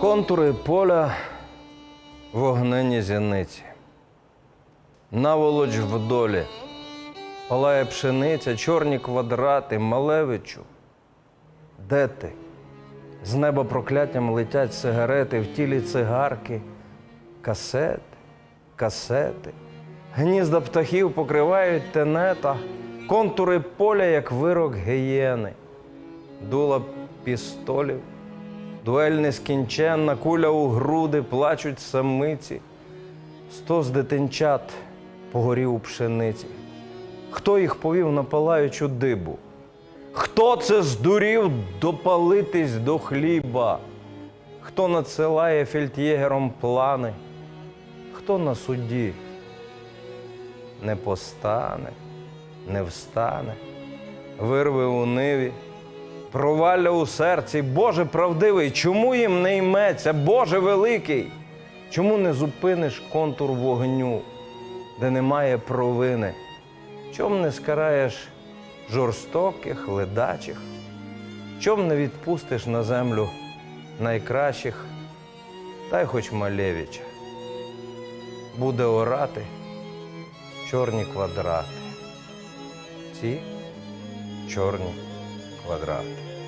Контури поля вогнені зяниці. Наволоч вдолі. Палає пшениця, чорні квадрати, Малевичу. Де ти? З неба прокляттям летять сигарети, в тілі цигарки, касети, касети. Гнізда птахів покривають тенета, контури поля, як вирок гієни. Дула пістолів, дуель нескінченна, куля у груди, плачуть самиці. Сто з дитинчат погорів у пшениці. Хто їх повів на палаючу дибу? Хто це здурів допалитись до хліба? Хто надсилає фельдєгером плани? Хто на суді не постане, не встане, вирве у ниві, провалля у серці, Боже правдивий, чому їм не йметься, Боже великий? Чому не зупиниш контур вогню, де немає провини? Чом не скараєш жорстоких, ледачих? Чом не відпустиш на землю найкращих, та й хоч Малевича? Буде орати чорні квадрати. Ці чорні квадрат.